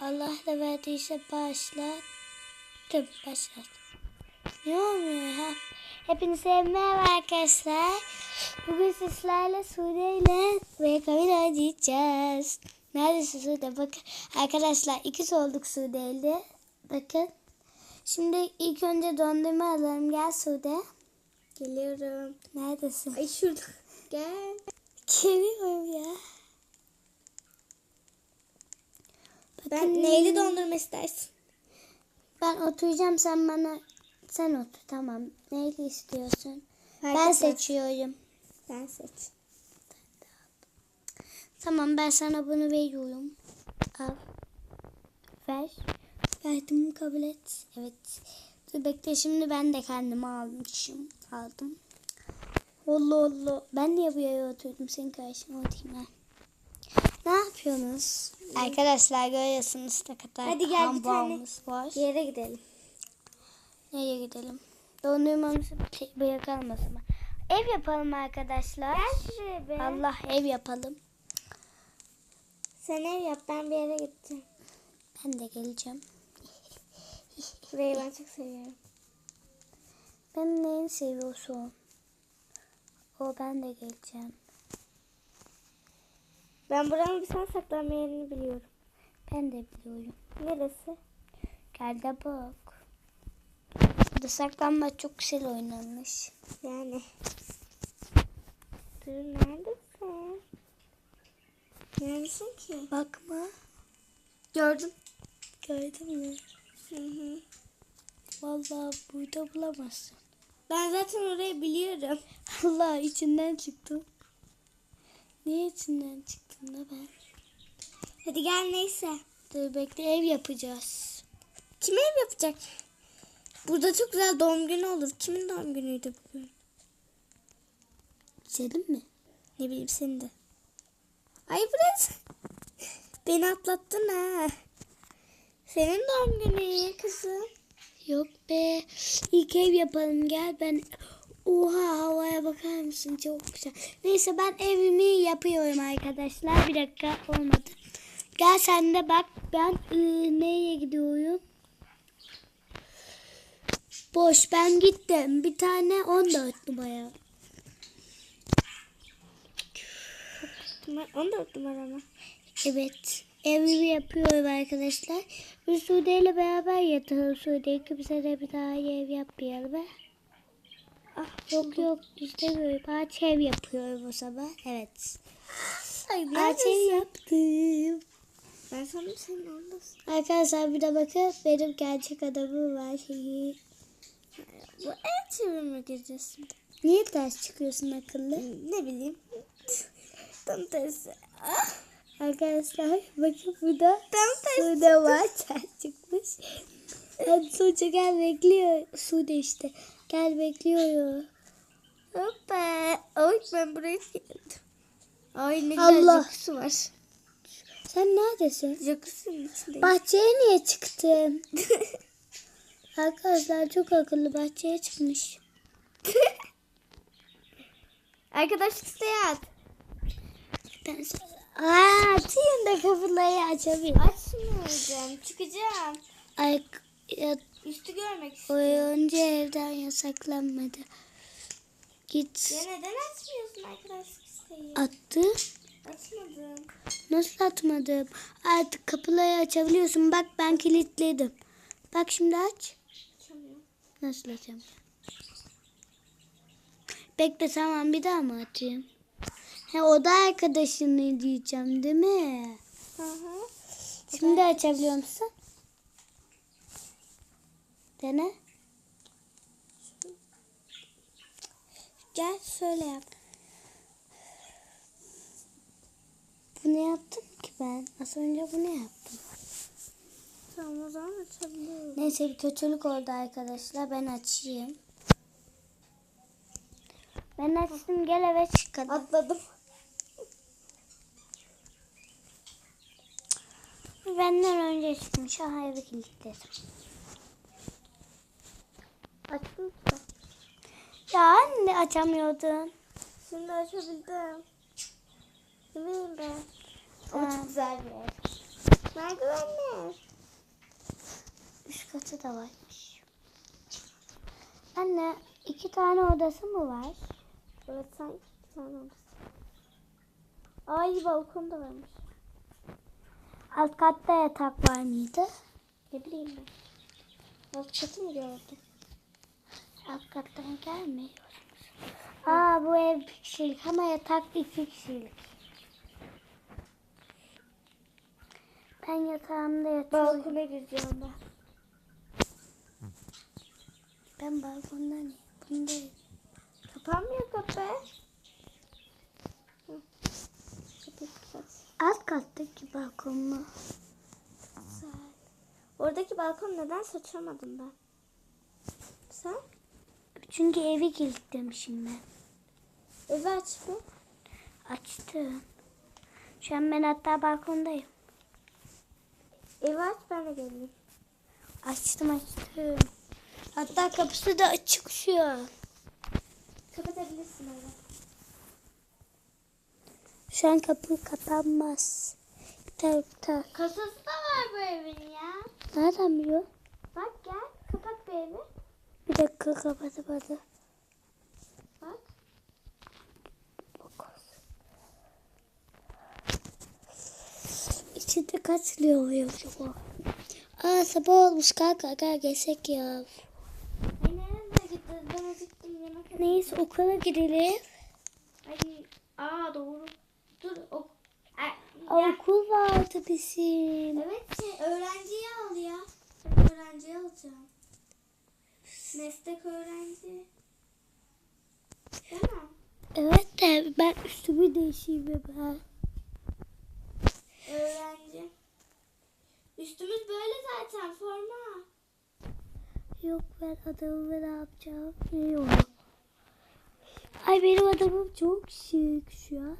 Allah da verdiyse başlattım. Başlattım. Ne olmuyor ha? Hepinize merhaba arkadaşlar. Bugün sizlerle Sude ile Vekamin oynayacağız. Neredesin Sude? Bakın arkadaşlar ikiz olduk Sude ile. Bakın. Şimdi ilk önce dondurma alalım. Gel Sude. Geliyorum. Neredesin? Ay şurada. Gel. Geliyorum ya. Ben neyli dondurma istersin? Ben oturacağım sen bana sen otur tamam. Neyle istiyorsun? Fark ben seçiyorum. Sen seç. Tamam ben sana bunu veriyorum. Al. Ver. Verdim kabul et. Evet. Dur bekle şimdi ben de kendime almışım. Aldım. Allah Allah. Ben niye bu yere oturdum senin karşına oturayım ben. Ne yapıyorsunuz? Arkadaşlar görüyorsunuz ne kadar Hadi gel bir hamburgerimiz var. Yere gidelim. Nereye gidelim? Dondurmamızı bırakalım o zaman. Ev yapalım arkadaşlar. Gel şuraya be. Allah ev yapalım. Sen ev yap ben bir yere gideceğim. Ben de geleceğim. Burayı ben çok seviyorum. Ben neyi seviyorsun? O ben de geleceğim. Ben buranın bir sen saklanma yerini biliyorum. Ben de biliyorum. Neresi? Gel de bak. Burada saklanma çok güzel oynanmış. Yani. Dur neredesin? Neredesin ki? Bakma. Gördüm. Gördün mü? Hı hı. Vallahi burada bulamazsın. Ben zaten orayı biliyorum. Allah içinden çıktım. Niye içinden çıktın da ben? Hadi gel neyse. Dur bekle ev yapacağız. Kim ev yapacak? Burada çok güzel doğum günü olur. Kimin doğum günüydü bugün? Senin mi? Ne bileyim senin de. Ay burası. Beni atlattın ha. Senin doğum günü kızım. Yok be. İlk ev yapalım gel ben. Oha havaya bakar mısın çok güzel. Neyse ben evimi yapıyorum arkadaşlar. Bir dakika olmadı. Gel sen de bak ben ıı, nereye gidiyorum? Boş ben gittim. Bir tane 14 numara. Numara, 14 numara mı? Evet. Evimi yapıyorum arkadaşlar. Ve Sude ile beraber yatalım. Sude kimse de bir daha ev yapmayalım. He? Ah, Yok yok istemiyorum. Ağaç ev yapıyorum o zaman. Evet. Ay Ağaç ev yaptım. Ben sandım senin oradasın. Arkadaşlar bir de bakın benim gerçek adamım var. Şeyi. Bu ev çevirme gireceğiz. Niye ters çıkıyorsun akıllı? Ne bileyim. Tam tersi. Ah, Arkadaşlar bakın burada tam tersi. Sude var ters çıkmış. Hadi Sude gel bekliyor. Sude işte. Gel bekliyor. Hoppa. Ay ben buraya geldim. Ay ne Allah. güzel jacuzzi var. Sen neredesin? Jacuzzi'nin içindeyim. Bahçeye niye çıktın? Arkadaşlar çok akıllı bahçeye çıkmış. Arkadaşlık seyahat. Ben. Aa, atayım da kapıları açabilirim. Açmayacağım. Çıkacağım. Ay, ya, Üstü görmek istiyorum. oyuncu evden yasaklanmadı. Git. Ya neden açmıyorsun arkadaşlık isteği? Attı. Açmadım. Nasıl atmadım? Artık kapıları açabiliyorsun. Bak ben kilitledim. Bak şimdi aç. Açamıyorum. Nasıl açacağım? Bekle tamam bir daha mı atayım? He o da arkadaşını diyeceğim değil mi? Hı hı. Şimdi açabiliyor musun? Dene. Gel şöyle yap. Bu ne yaptım ki ben? Az önce bu ne yaptım? Tamam o zaman açabiliyorum. Neyse bir kötülük oldu arkadaşlar. Ben açayım. Ben açtım gel eve çıkalım. Atladım. Benden önce çıkmış. Aha evi kilitledim. Açtım da. Ya anne açamıyordun. Şimdi açabildim. Bileyim ben. Ama çok güzel bir yer. Merdivenler. iki katı da varmış. Anne iki tane odası mı var? Evet sanki bir tane odası. Ay balkon da varmış. Alt katta yatak var mıydı? Ne bileyim ben. Alt katı mı gördün? Alt kattan gelmiyor. Aa bu ev bir kişilik ama yatak iki kişilik. Ben yatağımda yatıyorum. Balkona gireceğim ben. Ben balkondan bundayım. Kapanmıyor kapı. Alt kattaki balkon mu? Güzel. Oradaki balkon neden açamadım ben? Sen? Çünkü evi kilitlemişim ben. Evi aç bir. Açtım. Şu an ben hatta balkondayım. Evi aç ben de geleyim. Açtım açtım. Hatta kapısı da açık şu an. Kapatabilirsin evi. Şu an kapı kapanmaz. Biter biter. Kasası da var bu evin ya. Nereden biliyor? Bak gel kapat bir evi. Bir dakika kapatamadı. Bak. İçinde kaç lira oluyor acaba? Aa sabah olmuş kanka gel geçsek ya. Neyse okula gidelim. Ay. Aa doğru. Dur o. Ay, Aa, okul vardı bizim. Evet şey, öğrenciyi al ya. Öğrenciyi alacağım. Meslek öğrenci. Değil mi? Evet de ben üstümü değişeyim ve ben. Öğrenci. Üstümüz böyle zaten forma. Yok ben adamımı ne yapacağım bilmiyorum. Ay benim adamım çok şık şu an.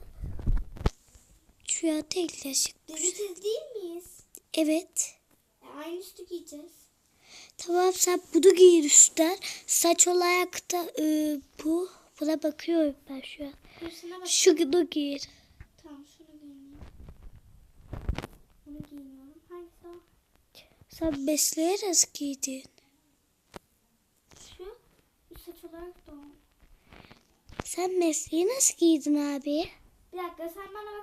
Şu an tek şık. Biz değil miyiz? Evet. E, aynı üstü giyeceğiz. Tamam sen bunu giyin üstten. Saç olarak da e, bu. Buna bakıyorum ben şu an. Dur sana bak. Şunu giyin. Tamam şunu giyineyim. Bunu giyiniyorum. Hangisi o? Sen giydin? Şu. Üst saç olarak da o. Sen mesleği nasıl giydin abi? Bir dakika sen bana